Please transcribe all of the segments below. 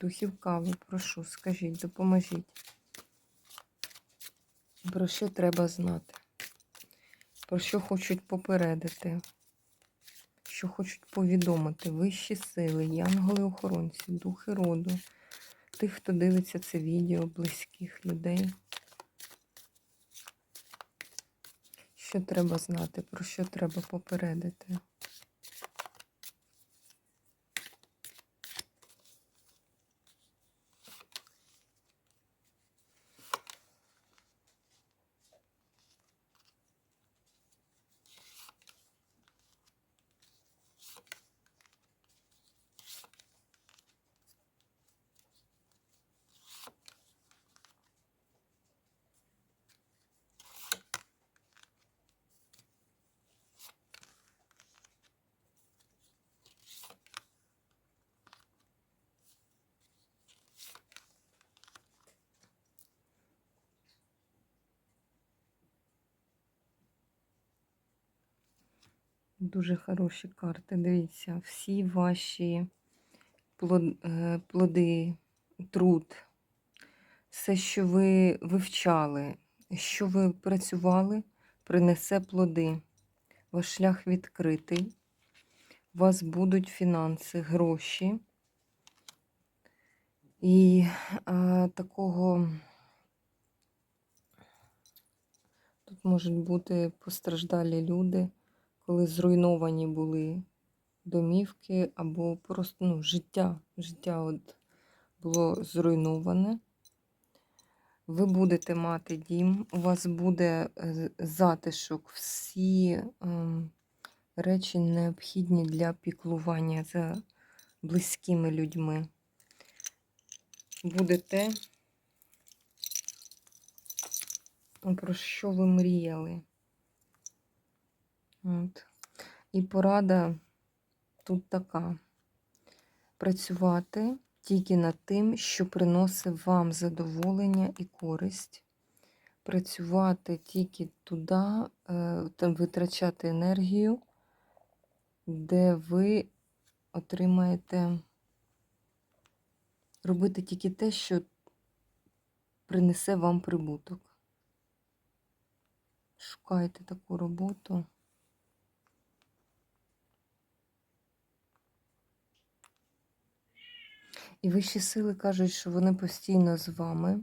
духів кави, прошу, скажіть, допоможіть. Про що треба знати? Про що хочуть попередити? Що хочуть повідомити вищі сили, янголи-охоронці, духи роду, тих, хто дивиться це відео, близьких людей. Що треба знати, про що треба попередити? Дуже хороші карти. Дивіться, всі ваші е, плоди, труд, все, що ви вивчали, що ви працювали, принесе плоди. Ваш шлях відкритий. У вас будуть фінанси, гроші. І а, такого тут можуть бути постраждалі люди коли зруйновані були домівки або просто ну, життя. Життя от було зруйноване. Ви будете мати дім, у вас буде е, затишок, всі ем, речі необхідні для піклування за близькими людьми. Буде те, про що ви мріяли. От. І порада тут така: працювати тільки над тим, що приносить вам задоволення і користь. Працювати тільки туди, е, там витрачати енергію, де ви отримаєте робити тільки те, що принесе вам прибуток. Шукайте таку роботу. І вищі сили кажуть, що вони постійно з вами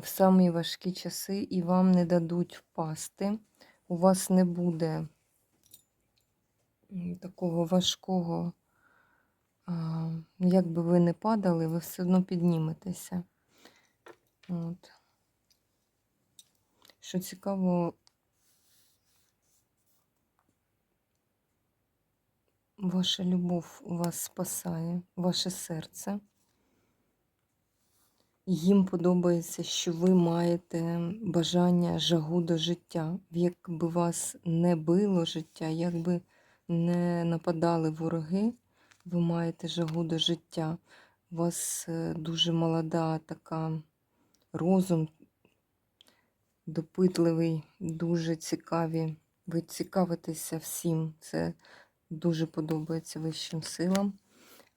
в самі важкі часи і вам не дадуть впасти. У вас не буде такого важкого, як би ви не падали, ви все одно підніметеся. От. Що цікаво, Ваша любов вас спасає, ваше серце. Їм подобається, що ви маєте бажання жагу до життя. Якби вас не било життя, якби не нападали вороги, ви маєте жагу до життя. У вас е, дуже молода така розум, допитливий, дуже цікаві. Ви цікавитеся всім. Це дуже подобається вищим силам.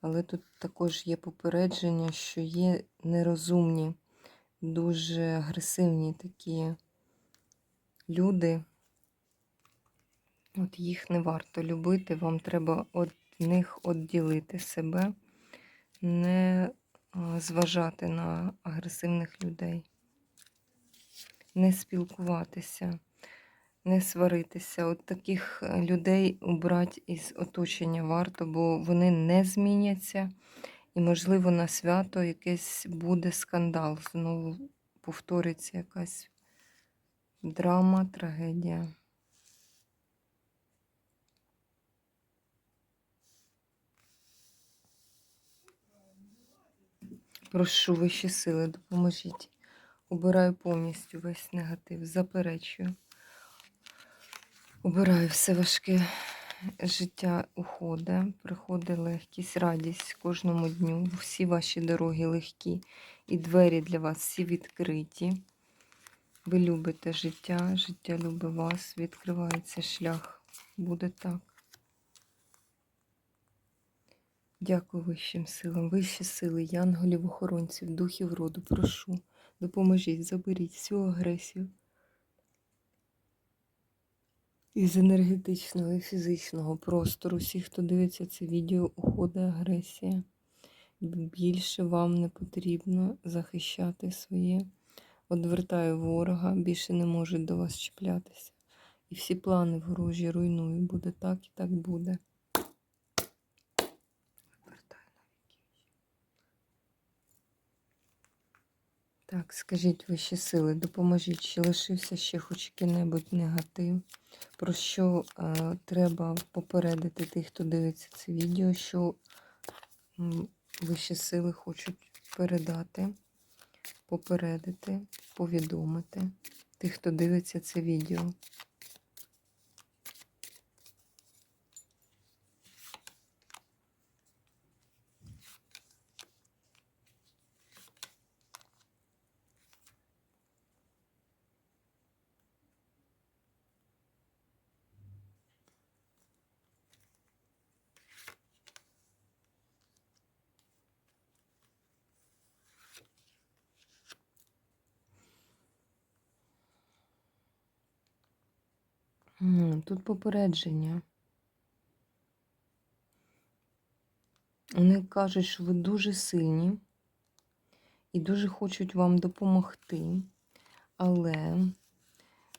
Але тут також є попередження, що є нерозумні, дуже агресивні такі люди. От їх не варто любити, вам треба від них відділити себе, не зважати на агресивних людей, не спілкуватися не сваритися. От таких е, людей убрати із оточення варто, бо вони не зміняться. І, можливо, на свято якийсь буде скандал. Знову повториться якась драма, трагедія. Прошу вищі сили, допоможіть. Убираю повністю весь негатив, заперечую. Убираю все важке життя уходить, приходить легкість, радість кожному дню. Всі ваші дороги легкі і двері для вас всі відкриті. Ви любите життя, життя любить вас, відкривається шлях. Буде так. Дякую вищим силам, вищі сили, янголів, охоронців, духів роду, прошу, допоможіть, заберіть всю агресію із енергетичного і фізичного простору. Всі, хто дивиться це відео, уходить агресія. Більше вам не потрібно захищати своє. Одвертаю ворога, більше не можуть до вас чіплятися. І всі плани ворожі руйную. Буде так і так буде. Так, скажіть вищі сили, допоможіть, чи лишився ще хоч який-небудь негатив, про що е, треба попередити тих, хто дивиться це відео, що вищі сили хочуть передати, попередити, повідомити тих, хто дивиться це відео. Тут попередження. Вони кажуть, що ви дуже сильні і дуже хочуть вам допомогти. Але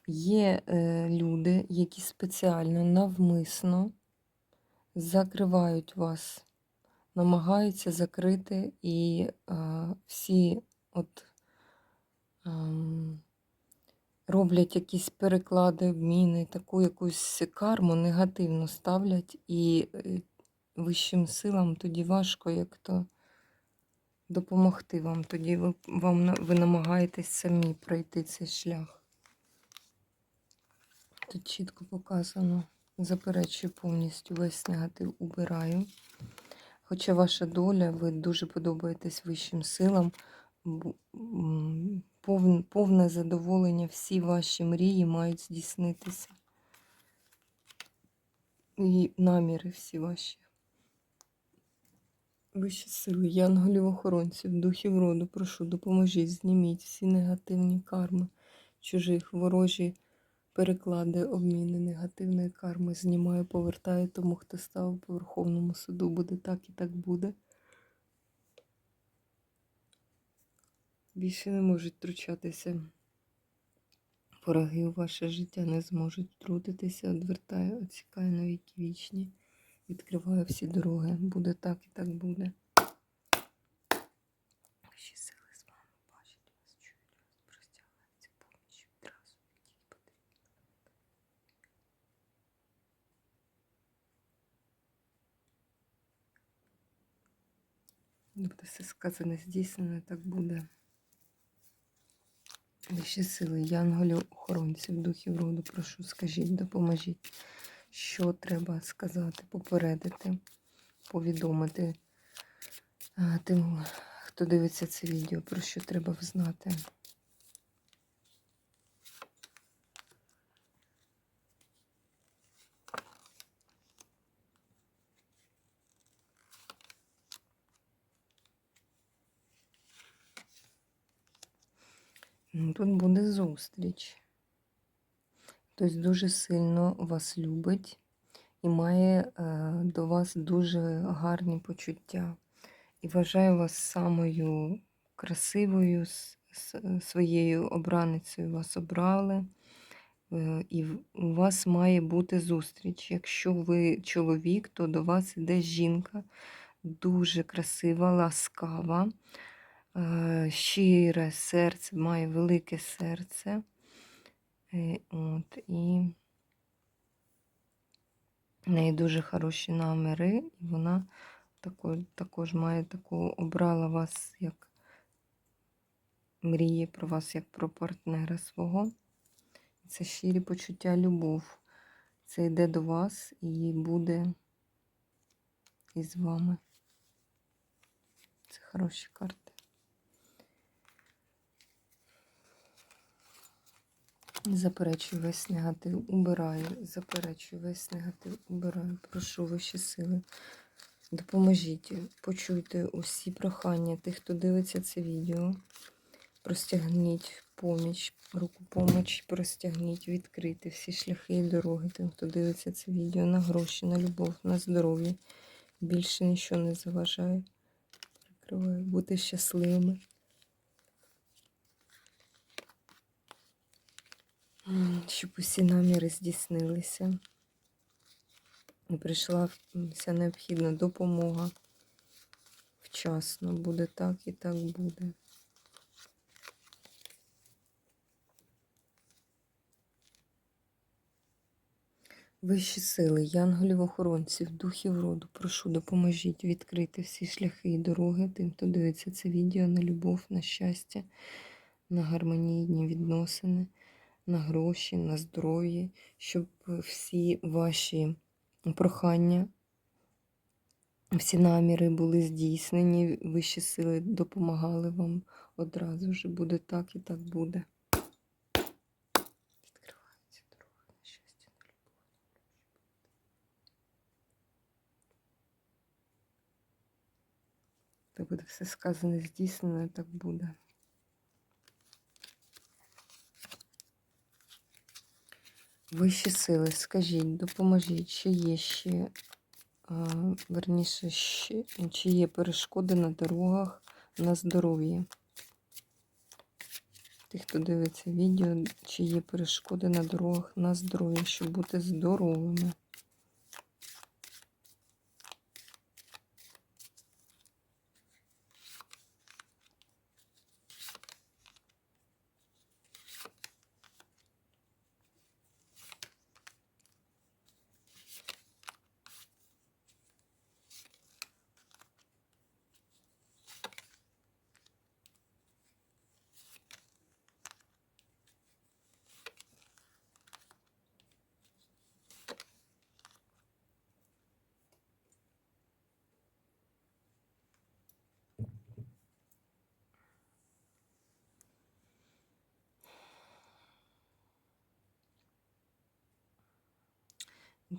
є е, люди, які спеціально навмисно закривають вас, намагаються закрити і е, всі от. Роблять якісь переклади, обміни, таку якусь карму негативно ставлять, і е, вищим силам тоді важко як то допомогти вам. Тоді ви, вам, ви намагаєтесь самі пройти цей шлях. Тут чітко показано. Заперечую повністю весь негатив убираю. Хоча ваша доля, ви дуже подобаєтесь вищим силам, повне задоволення, всі ваші мрії мають здійснитися. І наміри всі ваші. Вищі сили, янголів охоронців, духів роду, прошу, допоможіть, зніміть всі негативні карми, чужих, ворожі переклади, обміни негативної карми. Знімаю, повертаю тому, хто став по Верховному суду. Буде так і так буде. Більше не можуть втручатися. Вороги у ваше життя не зможуть втрутитися, одвертаю, оцікаю на віки вічні. Відкриваю всі дороги. Буде так і так буде. Вищі сили з вами бачать вас, чують вас, простягаються поміч відразу, як потрібно. Буде все сказане, здійснено, так буде. Вищі сили, янголів, охоронців, духів роду, прошу, скажіть, допоможіть, що треба сказати, попередити, повідомити а, тим, хто дивиться це відео, про що треба взнати. Тут буде зустріч. Хтось дуже сильно вас любить і має е, до вас дуже гарні почуття. І вважає вас самою красивою, своєю обраницею вас обрали. Е, І у вас має бути зустріч. Якщо ви чоловік, то до вас іде жінка дуже красива, ласкава, щире серце, має велике серце. Е, От, і в неї дуже хороші наміри, і вона також, також має таку, обрала вас як мріє про вас як про партнера свого. Це щирі почуття любов. Це йде до вас і буде із вами. Це хороші карти. Заперечую весь негатив, убираю, заперечую весь негатив, убираю. Прошу вищі сили. Допоможіть, почуйте усі прохання тих, хто дивиться це відео. Простягніть поміч, руку поміч, простягніть, відкрити всі шляхи і дороги тим, хто дивиться це відео на гроші, на любов, на здоров'я. Більше нічого не заважає. Прикриваю, бути щасливими. Щоб усі наміри здійснилися. І прийшла вся необхідна допомога. Вчасно буде так і так буде. Вищі сили, янголів-охоронців, духів роду, прошу, допоможіть відкрити всі шляхи і дороги тим, хто дивиться це відео на любов, на щастя, на гармонійні відносини, на гроші, на здоров'я, щоб всі ваші прохання, всі наміри були здійснені, вищі сили допомагали вам одразу ж. Буде так і так буде. Так буде все сказане, здійснено, так буде. Вищі сили, скажіть, допоможіть, чи є ще, верніше, ще, чи є перешкоди на дорогах на здоров'я? Тих, хто дивиться відео, чи є перешкоди на дорогах на здоров'я, щоб бути здоровими.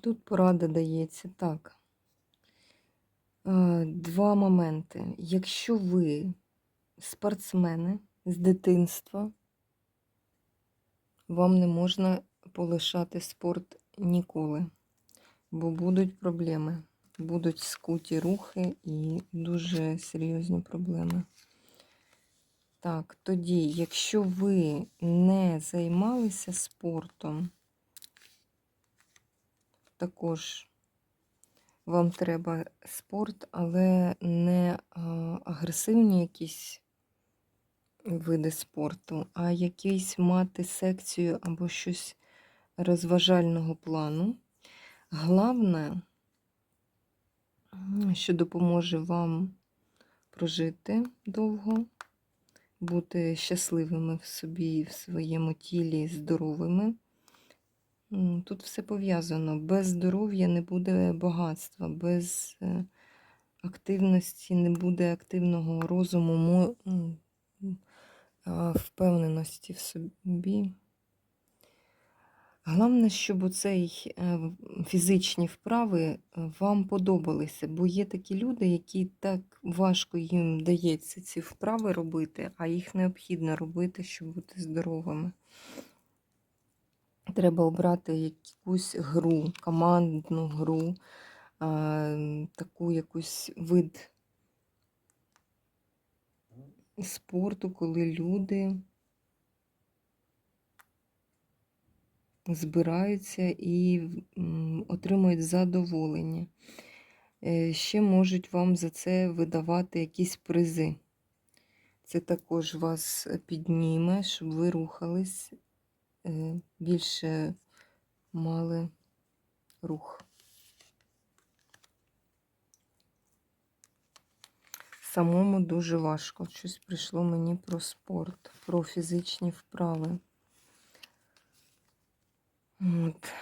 Тут порада дається так. Е, Два моменти. Якщо ви спортсмени з дитинства, вам не можна полишати спорт ніколи, бо будуть проблеми. Будуть скуті рухи і дуже серйозні проблеми. Так, тоді, якщо ви не займалися спортом, також вам треба спорт, але не агресивні якісь види спорту, а якийсь мати секцію або щось розважального плану. Головне, що допоможе вам прожити довго, бути щасливими в собі, в своєму тілі, здоровими. Тут все пов'язано. Без здоров'я не буде багатства, без е, активності не буде активного розуму, впевненості в собі. Головне, щоб оцей е, фізичні вправи е, вам подобалися, бо є такі люди, які так важко їм дається ці вправи робити, а їх необхідно робити, щоб бути здоровими. Треба обрати якусь гру, командну гру, таку якусь вид спорту, коли люди збираються і отримують задоволення. Е, Ще можуть вам за це видавати якісь призи. Це також вас підніме, щоб ви рухались, більше мали рух. самому дуже важко. Щось прийшло мені про спорт, про фізичні вправи. От.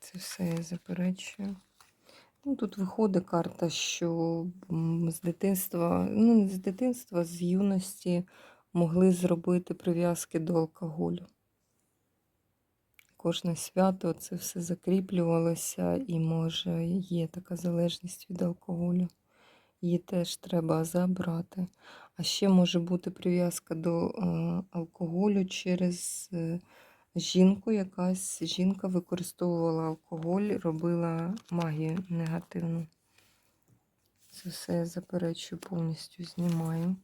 Це все я заперечую. Ну, тут виходить карта, що з дитинства, ну не з дитинства, з юності могли зробити прив'язки до алкоголю. Кожне свято це все закріплювалося, і може є така залежність від алкоголю. Її теж треба забрати. А ще може бути прив'язка до е, алкоголю через е, жінку. Якась жінка використовувала алкоголь, робила магію негативну. Це все я заперечую, повністю знімаю.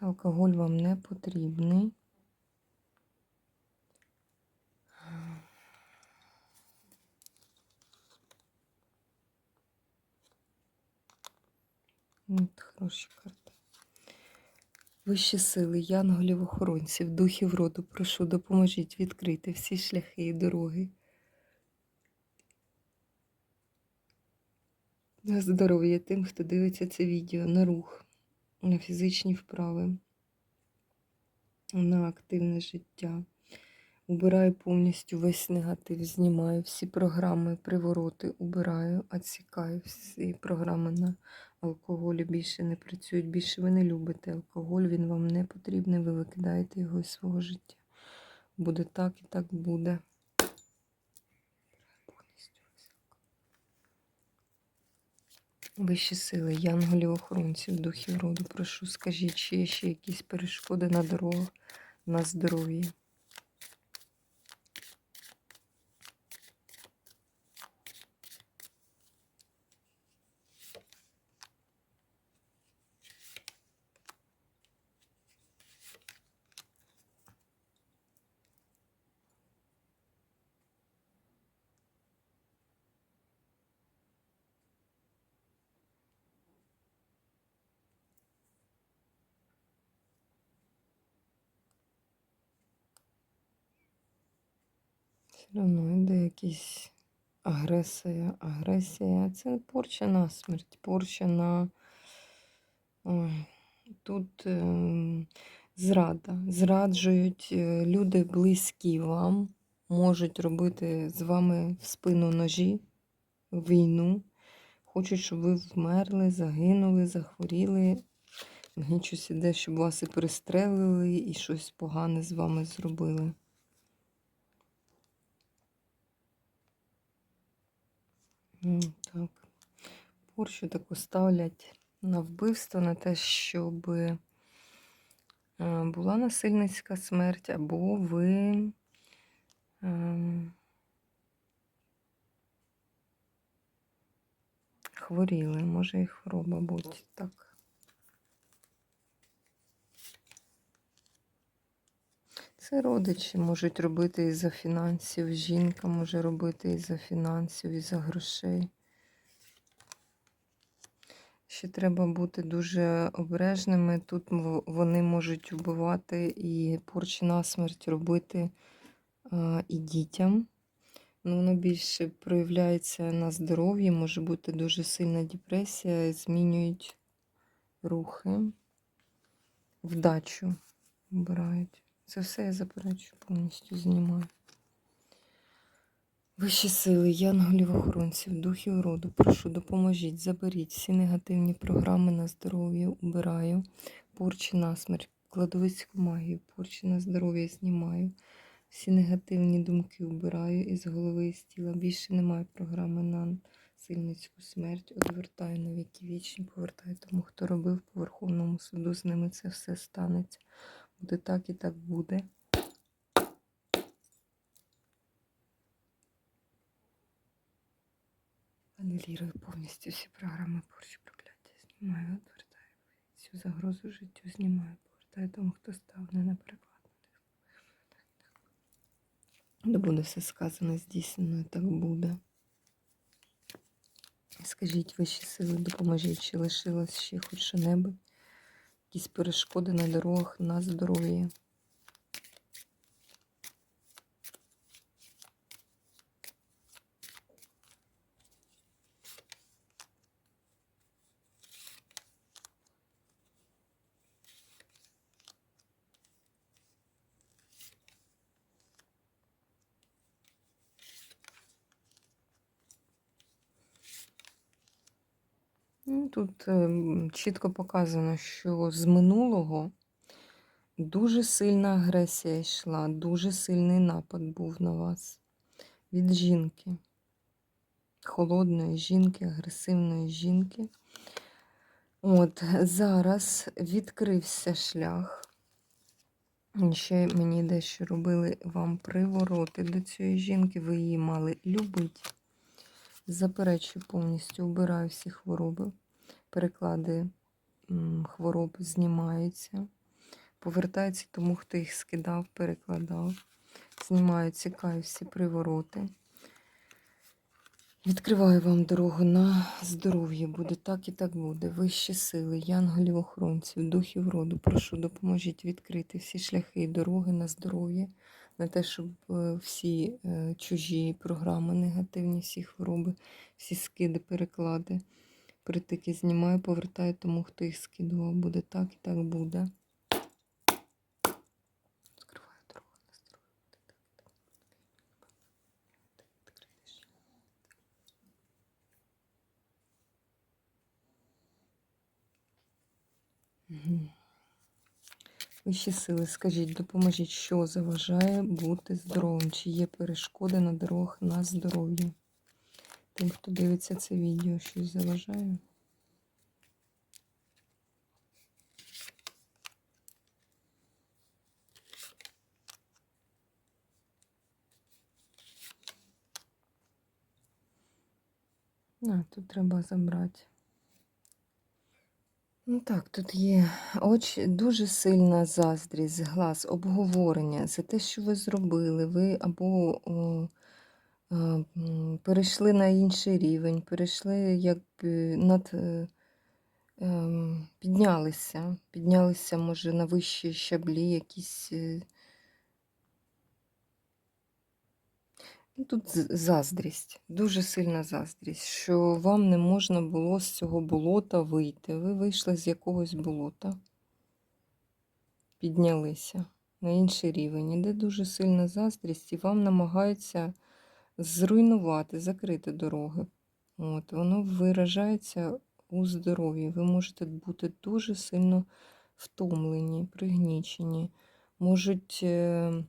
Алкоголь вам не потрібний. От, хороші карти. Вищі сили, янголів, охоронців, духів роду, прошу, допоможіть відкрити всі шляхи і дороги. Здоров'я тим, хто дивиться це відео, на рух, на фізичні вправи, на активне життя. Убираю повністю весь негатив, знімаю всі програми, привороти, убираю, відсікаю всі програми на алкоголі більше не працюють. Більше ви не любите алкоголь, він вам не потрібний, ви викидаєте його із свого життя. Буде так і так буде. Повністю високо. Вищі сили, янголів, охоронців, духів роду, прошу, скажіть, чи є ще якісь перешкоди на дорогах, на здоров'я. Одно йде якась агресія, агресія. Це порча на смерть, порча на. Ой, тут е, зрада. Зраджують е, люди близькі вам, можуть робити з вами в спину ножі, війну. Хочуть, щоб ви вмерли, загинули, захворіли. Мені щось іде, щоб вас і пристрелили, і щось погане з вами зробили. Так. Порщу таку ставлять на вбивство, на те, щоб е, була насильницька смерть, або ви ем, хворіли. Може і хвороба бути так. Це родичі можуть робити із-за фінансів. Жінка може робити із-за фінансів, із-за грошей. Ще треба бути дуже обережними. Тут вони можуть вбивати і порчі на смерть робити а, і дітям. Ну, воно більше проявляється на здоров'ї, може бути дуже сильна депресія, змінюють рухи, вдачу вбирають. Це все я заперечую, повністю знімаю. Вищі сили, янголів охоронців, духів роду, прошу, допоможіть, заберіть всі негативні програми на здоров'я, убираю, порчі на смерть, кладовицьку магію, порчі на здоров'я знімаю. Всі негативні думки убираю із голови і з тіла. Більше немає програми на сильницьку смерть. Одвертаю на віки вічні, повертаю тому, хто робив по Верховному суду. З ними це все станеться. Буде так і так буде. Анелірую повністю всі програми порчі прокляття. Знімаю, відвертаю. Всю загрозу життю знімаю, повертаю тому, хто став не на перекладу. Не буде все сказано, здійснено, так буде. Скажіть вищі сили, допоможіть, чи лишилось ще хоч що-небудь, якісь перешкоди на дорогах, на здоров'я. Ну, Ем, чітко показано, що з минулого дуже сильна агресія йшла, дуже сильний напад був на вас від жінки, холодної жінки, агресивної жінки. От зараз відкрився шлях. Ще мені дещо робили вам привороти до цієї жінки, ви її мали любити. Заперечую повністю, вбираю всі хвороби, переклади хвороб знімаються, повертаються тому, хто їх скидав, перекладав. Знімаю, цікаю всі привороти. Відкриваю вам дорогу на здоров'я. Буде так і так буде. Вищі сили, янголів, охоронців, духів роду. Прошу, допоможіть відкрити всі шляхи і дороги на здоров'я, на те, щоб е, всі е, чужі програми, негативні, всі хвороби, всі скиди, переклади, притики знімаю, повертаю тому, хто їх скидував. Буде так і так буде. Вищі сили, скажіть, допоможіть, що заважає бути здоровим? Чи є перешкоди на дорогах на здоров'я? Тим, хто дивиться це відео, щось заважає? А, тут треба забрати. Ну так, тут є очі, дуже сильна заздрість, глаз, обговорення за те, що ви зробили. Ви або о, перейшли на інший рівень, перейшли якби над. е, ем, піднялися, піднялися, може, на вищі щаблі, якісь. е, Ну, тут заздрість, дуже сильна заздрість, що вам не можна було з цього болота вийти. Ви вийшли з якогось болота, піднялися на інший рівень. Іде дуже сильна заздрість, і вам намагаються зруйнувати, закрити дороги. От, воно виражається у здоров'ї. Ви можете бути дуже сильно втомлені, пригнічені. Можуть. е,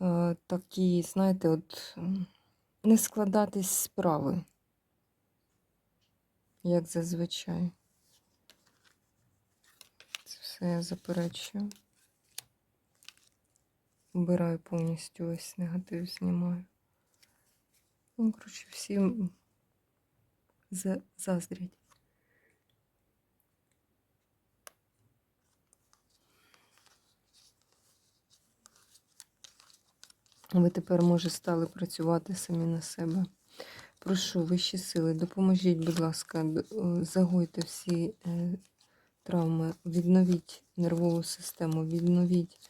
е, такі, знаєте, от не складатись справи, як зазвичай. Це все я заперечую. Вбираю повністю весь негатив, знімаю. Ну, коротше, всі м, за- заздрять. Ви тепер, може, стали працювати самі на себе. Прошу, вищі сили, допоможіть, будь ласка, е, загойте всі е, травми, відновіть нервову систему, відновіть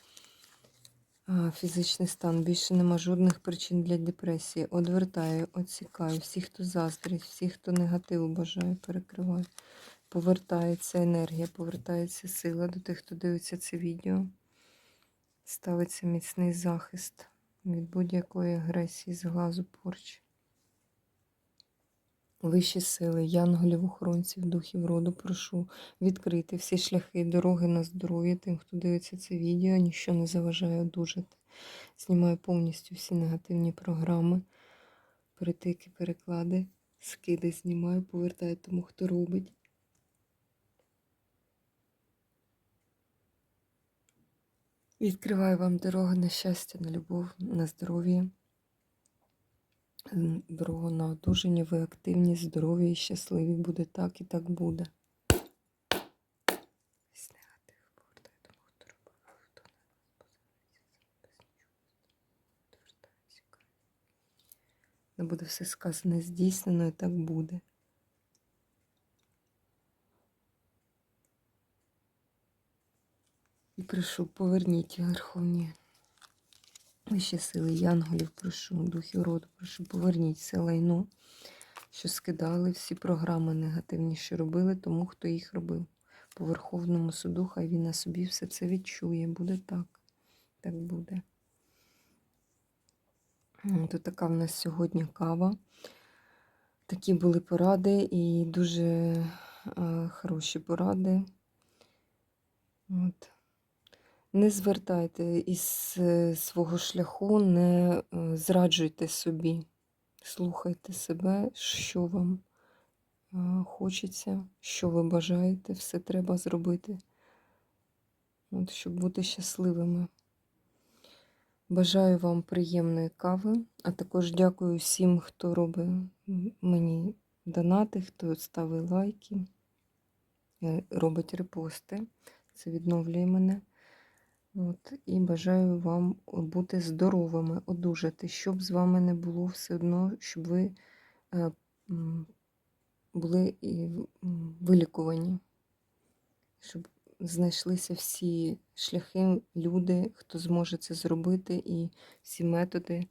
фізичний стан. Більше нема жодних причин для депресії. Одвертаю, оцікаю, всіх, хто заздрить, всіх, хто негативу бажає, перекриваю. Повертається енергія, повертається сила до тих, хто дивиться це відео. Ставиться міцний захист від будь-якої агресії, зглазу, порчі. Вищі сили, янголів, охоронців, духів роду, прошу відкрити всі шляхи, дороги на здоров'я тим, хто дивиться це відео, ніщо не заважає одужати. Знімаю повністю всі негативні програми, перетики, переклади, скиди знімаю, повертаю тому, хто робить. Відкриваю вам дорогу на щастя, на любов, на здоров'я. Дорогу на одужання, ви активні, здорові і щасливі. Буде так і так буде. Не буде все сказане здійснено, і так буде. І прошу, поверніть Верховні вищі сили янголів, прошу, духів роду, прошу, поверніть все лайно, що скидали всі програми негативні, що робили тому, хто їх робив. По Верховному суду, хай він на собі все це відчує. Буде так. Так буде. То така в нас сьогодні кава. Такі були поради і дуже е, хороші поради. От. Не звертайте із е, свого шляху, не е, зраджуйте собі. Слухайте себе, що вам е, хочеться, що ви бажаєте, все треба зробити, от, щоб бути щасливими. Бажаю вам приємної кави, а також дякую всім, хто робить мені донати, хто ставить лайки, робить репости. Це відновлює мене. От, і бажаю вам бути здоровими, одужати, щоб з вами не було все одно, щоб ви е, були і вилікувані, щоб знайшлися всі шляхи, люди, хто зможе це зробити, і всі методи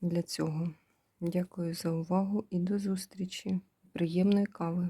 для цього. Дякую за увагу і до зустрічі. Приємної кави!